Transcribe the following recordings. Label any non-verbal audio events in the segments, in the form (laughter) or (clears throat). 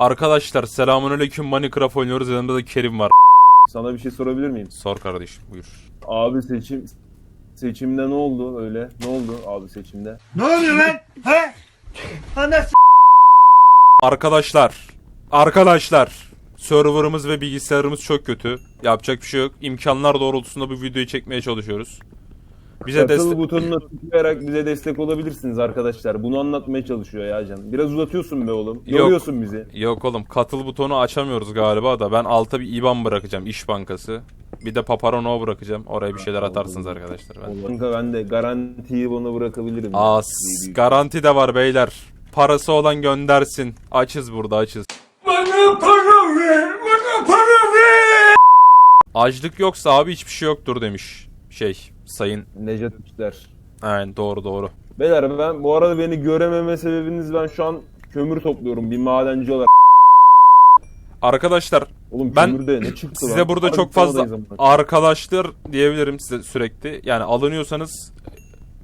Arkadaşlar selamünaleyküm Minecraft oynuyoruz. Yanımda da Kerim var. Sana bir şey sorabilir miyim? Sor kardeşim buyur. Abi seçim seçimde ne oldu öyle? Ne oldu abi seçimde? Ne oluyor lan? He? Anası Arkadaşlar. Arkadaşlar. Serverımız ve bilgisayarımız çok kötü. Yapacak bir şey yok. İmkanlar doğrultusunda bu videoyu çekmeye çalışıyoruz. Bize Katıl destek... butonuna tıklayarak bize destek olabilirsiniz arkadaşlar. Bunu anlatmaya çalışıyor ya Can. Biraz uzatıyorsun be oğlum. Yoruyorsun bizi. Yok oğlum katıl butonu açamıyoruz galiba da ben alta bir IBAN bırakacağım İş Bankası. Bir de Paparono bırakacağım. Oraya bir şeyler atarsınız arkadaşlar. Ben. Kanka ben de garantiyi bana bırakabilirim. As garanti de var beyler. Parası olan göndersin. Açız burada açız. bana para ver, bana para ver. Açlık yoksa abi hiçbir şey yoktur demiş. Şey sayın. Necat İşler. Aynen doğru doğru. Beyler ben bu arada beni görememe sebebiniz ben şu an kömür topluyorum bir madenci olarak. Arkadaşlar Oğlum Ben ne çıktı size lan? burada Harbi çok fazla arkadaşlar diyebilirim size sürekli. Yani alınıyorsanız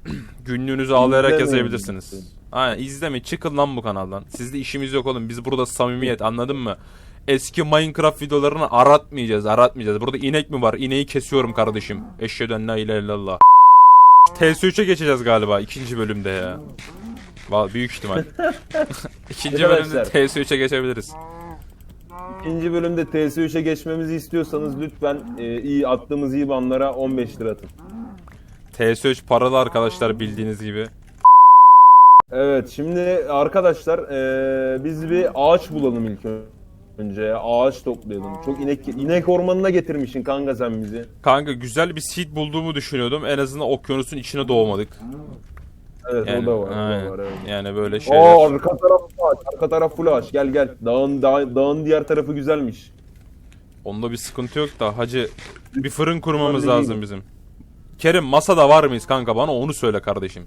(clears throat) günlüğünüzü ağlayarak İzlemeyin. yazabilirsiniz. Aynen izlemeyin çıkın lan bu kanaldan. Sizde işimiz yok oğlum biz burada samimiyet anladın mı? Eski Minecraft videolarını aratmayacağız aratmayacağız. Burada inek mi var? İneği kesiyorum kardeşim. Eşhedü en la ilahe illallah. TS3'e geçeceğiz galiba ikinci bölümde ya. Vallahi büyük ihtimal. (laughs) ikinci bölümde Arkadaşlar. TS3'e geçebiliriz. İkinci bölümde TS3'e geçmemizi istiyorsanız lütfen e, iyi attığımız iyi banlara 15 lira atın. TS3 paralı arkadaşlar bildiğiniz gibi. Evet şimdi arkadaşlar e, biz bir ağaç bulalım ilk önce. Ağaç toplayalım. Çok inek inek ormanına getirmişsin kanka sen bizi. Kanka güzel bir seed bulduğumu düşünüyordum. En azından okyanusun içine doğmadık. Evet Yani, o da var. O da var evet. yani böyle şeyler. Aa arka taraf ağaç. Arka taraf full ağaç. Gel gel. Dağın, dağ, dağın diğer tarafı güzelmiş. Onda bir sıkıntı yok da hacı bir fırın kurmamız lazım bizim. Kerim masada var mıyız kanka bana onu söyle kardeşim.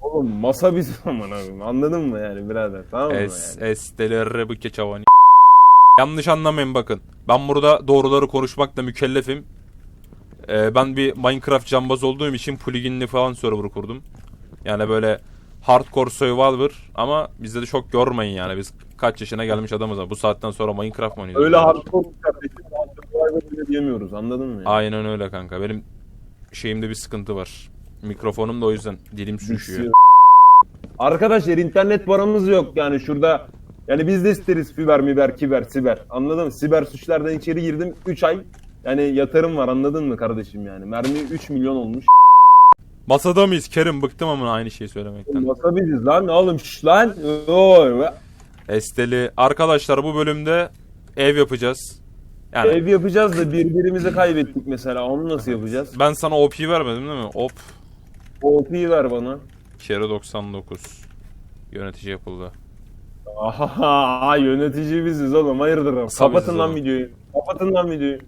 Oğlum masa bizim (laughs) aman abim. Anladın mı yani birader? Tamam mı Es yani? es delerre bu keçavani. Yanlış anlamayın bakın. Ben burada doğruları konuşmakla mükellefim. Ee, ben bir Minecraft cambaz olduğum için pluginli falan server kurdum. Yani böyle hardcore survivor ama bizde de çok görmeyin yani. Biz kaç yaşına gelmiş adamız ama bu saatten sonra Minecraft mı oynuyoruz? Öyle hardcore kardeşim. Bile diyemiyoruz. Anladın mı? Yani? Aynen öyle kanka. Benim şeyimde bir sıkıntı var. Mikrofonum da o yüzden dilim sürüşüyor. Arkadaşlar internet paramız yok yani şurada. Yani biz de isteriz fiber, miber, kiber, siber. Anladın mı? Siber suçlardan içeri girdim 3 ay. Yani yatırım var anladın mı kardeşim yani? Mermi 3 milyon olmuş. Masada mıyız Kerim? Bıktım ama aynı şeyi söylemekten. Masa biziz lan oğlum şş lan. Oy. Esteli. Arkadaşlar bu bölümde ev yapacağız. Yani Ev yapacağız da birbirimizi kaybettik mesela. Onu nasıl yapacağız? ben sana OP vermedim değil mi? OP OP'yi ver bana. kere 99. Yönetici yapıldı. Aha yönetici biziz oğlum hayırdır? Kapatın biziz lan videoyu. Kapatın lan videoyu.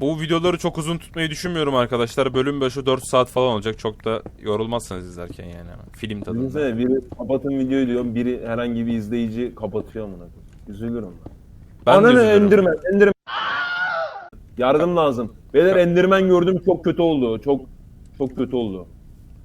Bu videoları çok uzun tutmayı düşünmüyorum arkadaşlar. Bölüm başı 4 saat falan olacak. Çok da yorulmazsınız izlerken yani. Film tadında. Düşünsene biri kapatın videoyu diyorum. Biri herhangi bir izleyici kapatıyor amına koyayım. Üzülürüm ben. Ben de Ananı üzülüyorum. endirmen, endirmen. Yardım lazım. Beyler endirmen gördüm çok kötü oldu. Çok çok kötü oldu.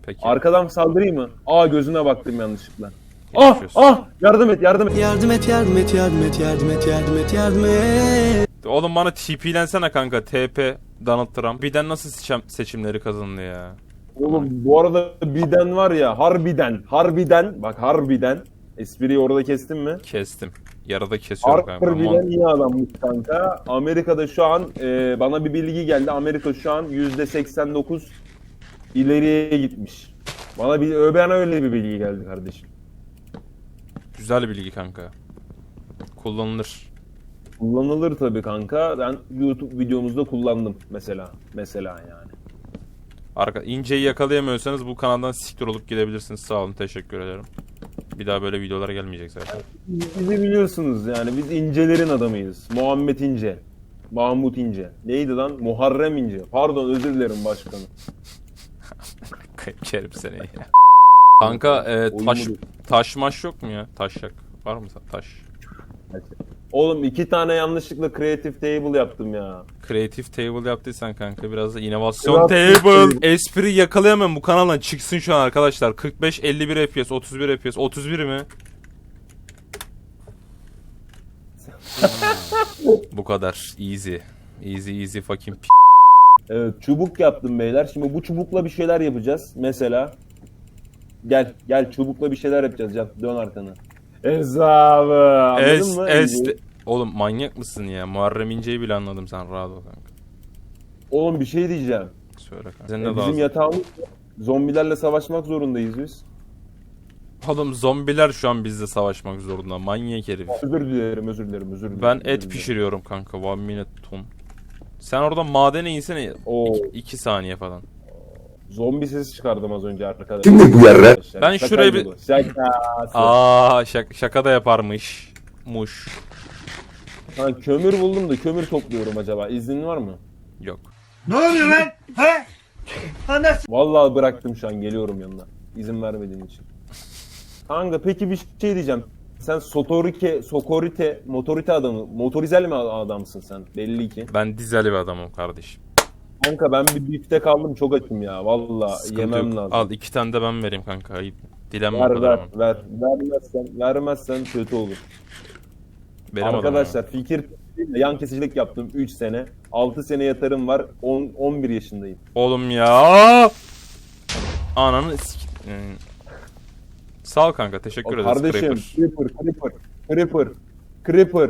Peki. Arkadan saldırayım mı? Aa gözüne baktım yanlışlıkla. Ah ah yardım et yardım et. Yardım et, yardım et, yardım et, yardım et, yardım et, yardım et. Oğlum bana TP'lensene kanka. TP Donald Trump. Birden nasıl seçim, seçimleri kazandı ya? Oğlum bu arada biden var ya harbiden harbiden bak harbiden espriyi orada kestin mi? Kestim. Yarıda kesiyorum kanka. Harbiden iyi adammış kanka. Amerika'da şu an e, bana bir bilgi geldi. Amerika şu an %89 ileriye gitmiş. Bana bir bana öyle bir bilgi geldi kardeşim. Güzel bilgi kanka. Kullanılır. Kullanılır tabii kanka. Ben YouTube videomuzda kullandım mesela. Mesela yani. Arka inceyi yakalayamıyorsanız bu kanaldan siktir olup gidebilirsiniz. Sağ olun. Teşekkür ederim. Bir daha böyle videolar gelmeyecek zaten. Bizi biliyorsunuz yani biz incelerin adamıyız. Muhammed İnce. Mahmut İnce. Neydi lan? Muharrem İnce. Pardon özür dilerim başkanım. (laughs) Kerim seni ya. Kanka e, taş taş maş yok mu ya? Taşak. Var mı taş? Oğlum iki tane yanlışlıkla creative table yaptım ya. Creative Table yaptıysan kanka biraz da inovasyon Creative table. Table. Espri yakalayamam bu kanaldan çıksın şu an arkadaşlar. 45 51 FPS 31 FPS 31 mi? Bu kadar. Easy. Easy easy fucking p- Evet çubuk yaptım beyler. Şimdi bu çubukla bir şeyler yapacağız. Mesela gel gel çubukla bir şeyler yapacağız. Can. Dön arkanı. Hesabı. Anladın Es, mı? es. Oğlum manyak mısın ya? Muharrem İnce'yi bile anladım sen rahat ol kanka. Oğlum bir şey diyeceğim. Söyle kanka. Senin de bizim lazım. yatağımız zombilerle savaşmak zorundayız biz. Oğlum zombiler şu an bizle savaşmak zorunda. Manyak herif. Özür dilerim, özür dilerim, özür dilerim. Ben özür et dilerim. pişiriyorum kanka. One minute ton. Sen orada madene insene. Oo. 2 saniye falan. Zombi sesi çıkardım az önce arkadaşlar. Kimdi bu yarrak? Ben Şaka şuraya bir- bu. Şaka. Aa şak şaka da yaparmış. Muş. Ha, kömür buldum da kömür topluyorum acaba. İznin var mı? Yok. Ne oluyor lan? He? Anasını Vallahi bıraktım şu an geliyorum yanına. İzin vermediğin için. Kanka peki bir şey diyeceğim. Sen Sotorike, Sokorite, motorite adamı, motorizel mi adamsın sen? Belli ki. Ben dizeli bir adamım kardeşim. Kanka ben bir bifte kaldım çok açım ya. Vallahi Sıkıntı yemem yok. lazım. Al iki tane de ben vereyim kanka. Ayıp. Dilenme o Ver kadar ver ama. ver. Vermezsen, vermezsen kötü olur. Benim adamım Arkadaşlar fikir yan kesicilik yaptım 3 sene. 6 sene yatarım var. 10 11 yaşındayım. ama. Oğlum ya. Ananı sik- Hmm. Sağ ol kanka. Teşekkür ederiz. kardeşim Creeper. creeper creeper creeper creeper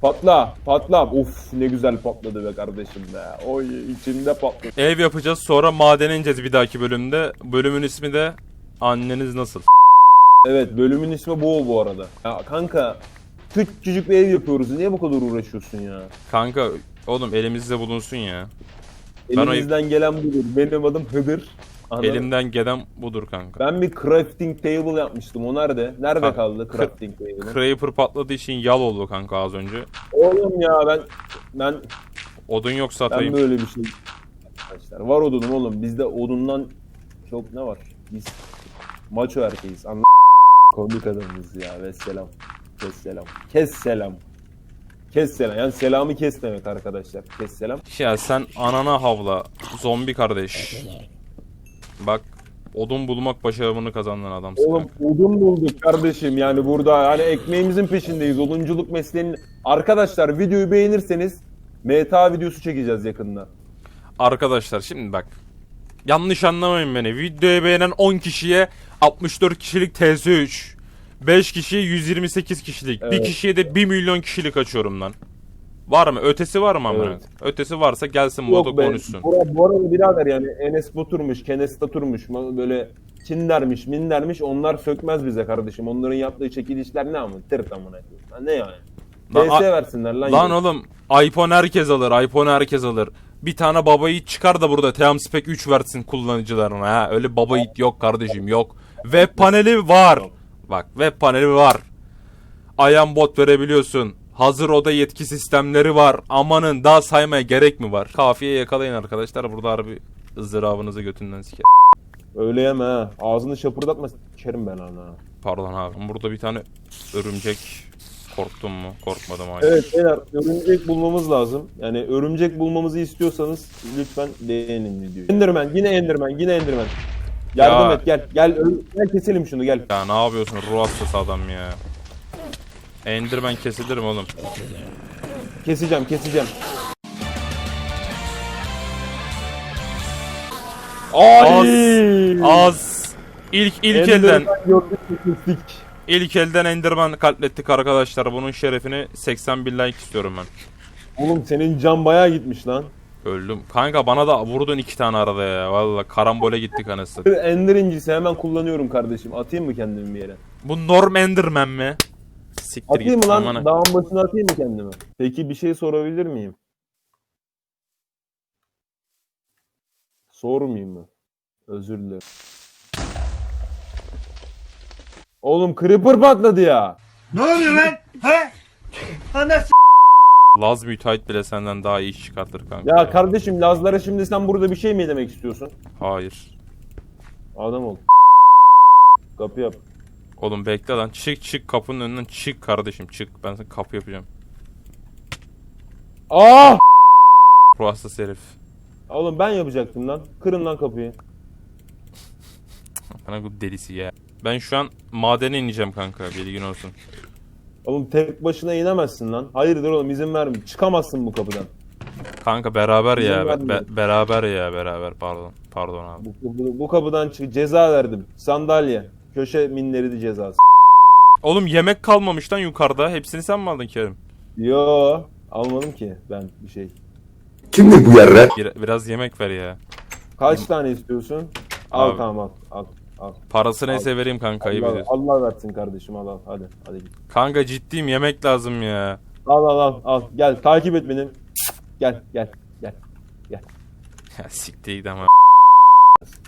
patla patla. Uf ne güzel patladı be kardeşim be. Oy içinde patladı. Ev yapacağız. Sonra madene ineceğiz bir dahaki bölümde. Bölümün ismi de Anneniz Nasıl? Evet bölümün ismi bu bu arada. Ya kanka küçücük bir ev yapıyoruz. Niye bu kadar uğraşıyorsun ya? Kanka oğlum elimizde bulunsun ya. Ben o- Elimizden gelen budur. Benim adım Hıdır. Anladın? Elimden gelen budur kanka. Ben bir crafting table yapmıştım. O nerede? Nerede Ha, kaldı crafting table? Creeper patladığı için yal oldu kanka az önce. Oğlum ya ben ben Odun yok ben satayım. böyle bir şey arkadaşlar. Var odunum oğlum. Bizde odundan çok ne var? Biz maço erkeğiz. Anla komik adamız ya. Vesselam. Kes selam. Kes selam. Kes selam. Yani selamı kes demek arkadaşlar. Kes selam. Ya sen anana havla. Zombi kardeş. Bak odun bulmak başarımını kazandın adamsın Oğlum kanka. odun bulduk kardeşim. Yani burada hani ekmeğimizin peşindeyiz. Odunculuk mesleğinin. Arkadaşlar videoyu beğenirseniz MTA videosu çekeceğiz yakında. Arkadaşlar şimdi bak. Yanlış anlamayın beni. Videoyu beğenen 10 kişiye 64 kişilik TS3. 5 kişiye 128 kişilik. Bir Evet. kişiye de 1 milyon kişilik açıyorum lan. Var mı? Ötesi var mı amına? Evet. Ötesi varsa gelsin Yok be. konuşsun. Bu arada birader yani Enes Batur'muş, Kenes Batur'muş böyle Kinder'miş, Minder'miş onlar sökmez bize kardeşim. Onların yaptığı çekilişler ne ama? Tırt amına Ne yani? Lan versinler lan. Lan yine. oğlum iPhone herkes alır. iPhone herkes alır. Bir tane baba yiğit çıkar da burada Teamspec 3 versin kullanıcılarına ha. Öyle baba yiğit yok kardeşim yok. Web paneli var. Bak web paneli var. Ayan bot verebiliyorsun. Hazır oda yetki sistemleri var. Amanın daha saymaya gerek mi var? Kafiye yakalayın arkadaşlar. Burada harbi ızdırabınızı götünden siker. Öyle yeme ha. Ağzını şapırdatma sikerim ben ana. Pardon abi. Burada bir tane örümcek. Korktun mu? Korkmadım hayır. Evet beyler örümcek bulmamız lazım. Yani örümcek bulmamızı istiyorsanız lütfen beğenin videoyu. Enderman yine Enderman yine Enderman. Yardım Ya. et gel gel gel keselim şunu gel. Ya ne yapıyorsun ruh hastası adam ya. Enderman kesilir mi oğlum? Keseceğim keseceğim. Ay! Az. İlk ilk Enderman elden gördük kestik. ilk elden Enderman katlettik arkadaşlar. Bunun şerefini 81 like istiyorum ben. Oğlum senin can bayağı gitmiş lan. Öldüm. Kanka bana da vurdun iki tane arada ya. Valla karambole gittik anasını. Ender incisi hemen kullanıyorum kardeşim. Atayım mı kendimi bir yere? Bu Norm Enderman mi? Siktir Atayım git. mı lan? amına. Dağın başına atayım mı kendimi? Peki bir şey sorabilir miyim? Sormayayım mı? Özür dilerim. Oğlum creeper patladı ya. Ne oluyor lan? He? Anasını Laz müteahhit bile senden daha iyi iş çıkartır kanka. Ya kardeşim Lazlara şimdi sen burada bir şey mi demek istiyorsun? Hayır. Adam ol. Kapı yap. Oğlum bekle lan. Çık çık kapının önünden çık kardeşim çık. Ben sana kapı yapacağım. Aa! Ruh hastası herif. Oğlum ben yapacaktım lan. Kırın lan kapıyı. Bana bu delisi ya. Ben şu an madene ineceğim kanka bilgin olsun. Oğlum tek başına inemezsin lan. Hayırdır oğlum izin verme. Çıkamazsın bu kapıdan. Kanka beraber ya. İzin be- vermiyorum. be- beraber ya beraber pardon. Pardon abi. Bu, bu, bu kapıdan çık. Ceza verdim. Sandalye. Köşe minleri de cezası. Oğlum yemek kalmamış lan yukarıda. Hepsini sen mi aldın Kerim? Yo almadım ki ben bir şey. Kimdi bu yarrak? Bir- biraz yemek ver ya. Kaç tane istiyorsun? Al Abi. tamam al. Al. Al. Parası neyse vereyim kanka ayıp Allah, ediyorsun. Allah versin kardeşim al al. Hadi hadi git. Kanka ciddiyim yemek lazım ya. Al al al al. Gel takip et beni. Gel gel gel. Ya siktir ama.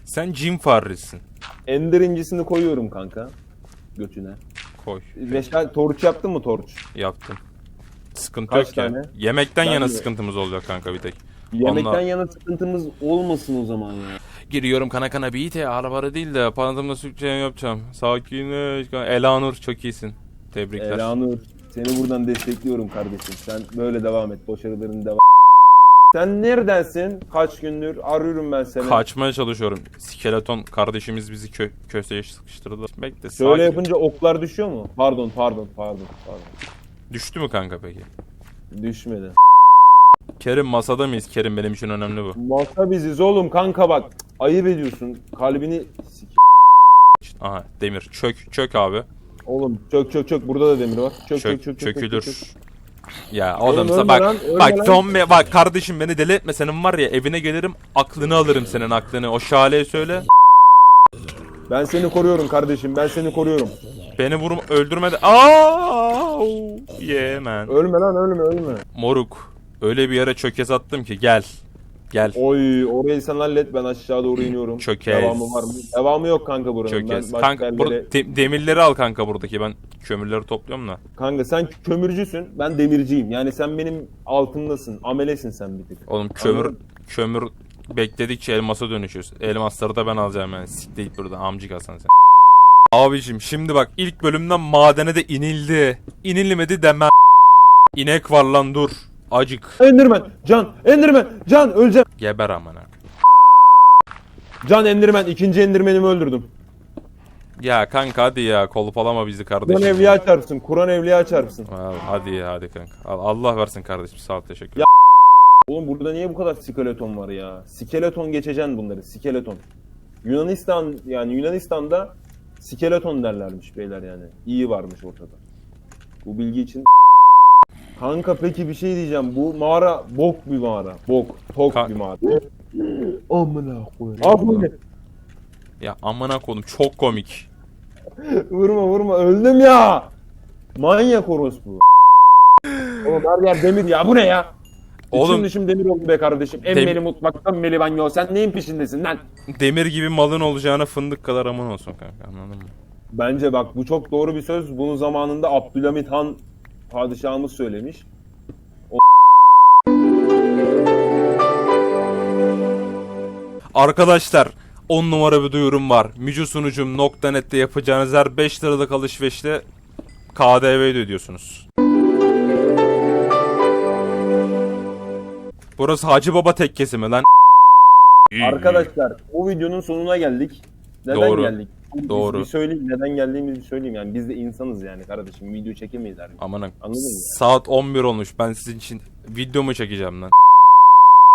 Sen cin farrisin. Ender incisini koyuyorum kanka. Götüne. Koy. Meşal torç yaptın mı torç? Yaptım. Sıkıntı Kaç yok ya. tane? Yemekten Ben yana de- sıkıntımız olacak kanka bir tek. Yemekten Onunla- yana sıkıntımız olmasın o zaman ya. Giriyorum kana kana beat'e arabanı değil de panadımla sürteceğim yapacağım. Sakinleş. Elanur çok iyisin. Tebrikler. Elanur seni buradan destekliyorum kardeşim. Sen böyle devam et. Başarıların devam. Sen neredensin? Kaç gündür arıyorum ben seni. Kaçmaya çalışıyorum. Skeleton kardeşimiz bizi kö köseye sıkıştırdı. Bekle Şöyle sakin. yapınca oklar düşüyor mu? Pardon pardon pardon pardon. Düştü mü kanka peki? Düşmedi. Kerim masada mıyız? Kerim benim için önemli bu. Masa biziz oğlum kanka bak. Ayıp ediyorsun. Kalbini sik- Aha demir. Çök çök abi. Oğlum çök çök çök. Burada da demir var. Çök çök Çök, çök. çök, çökülür. çök, çök. Ya Oğlum oğlum bak lan, ölme bak lan. zombi bak kardeşim beni deli etme senin var ya evine gelirim aklını alırım senin aklını o şaleye söyle Ben seni koruyorum kardeşim. Ben seni koruyorum. beni vurum öldürme de Aa! Yeah man Ölme lan ölme ölme. moruk öyle bir yere çökez attım ki gel gel Oy orayı sen hallet ben aşağı doğru (clears throat) iniyorum. Çökez. Devamı var mı? Devamı yok kanka buranın. çökez Ben başka kanka yerlere- burada de- demirleri al kanka buradaki ben kömürleri topluyorum da Kanka sen kömürcüsün ben demirciyim. Yani sen benim altımdasın. Amelesin sen bir tık. oğlum kömür Anladım. kömür bekledikçe elmasa dönüşüyoruz elmasları da ben alacağım yani siktir git burada amcık Hasan sen Abicim şimdi bak ilk bölümden madene de inildi. İnilmedi deme. İnek var lan dur. Acık. Enderman! Can! Enderman! Can! Öleceğim! Geber amına. Can Enderman! ikinci Enderman'imi öldürdüm. Ya kanka hadi ya kolpalama bizi Kur'an kardeşim. evliya çarpsın. Kur'an evliya çarpsın. Al, hadi ya hadi kanka. Al, Allah versin kardeşim sağ ol teşekkür Ya- Oğlum burada niye bu kadar skeleton var ya? Skeleton geçeceksin bunları. Skeleton. Yunanistan yani Yunanistan'da skeleton derlermiş beyler yani. İyi varmış ortada. Bu bilgi için Kanka peki bir şey diyeceğim. Bu mağara bok bir mağara. Bok. Tok Ka- bir mağara. Amına koyayım. Al bunu. Ya amına koydum çok komik. Vurma vurma öldüm ya. Manyak orospu. Oğlum her yer demir ya bu ne ya? Oğlum- Oğlum. Dışım demir oldu be kardeşim. Dem- Emmeli mutfak, emmeli banyo. Sen neyin peşindesin lan? Demir gibi malın olacağına fındık kadar aman olsun kanka anladın mı? Bence bak bu çok doğru bir söz. Bunu zamanında Abdülhamit Han padişahımız söylemiş. Arkadaşlar 10 numara bir duyurum var. Mücusunucum.net'te yapacağınız her 5 liralık alışverişte KDV ödüyorsunuz. Burası Hacı Baba tekkesi mi lan? Arkadaşlar o videonun sonuna geldik. Neden Doğru. geldik? Doğru. Bir söyleyeyim neden geldiğimizi bir söyleyeyim yani biz de insanız yani kardeşim video çekemeyiz her gün. Aman Anladın mı? Saat 11 olmuş. Ben sizin için video mu çekeceğim lan?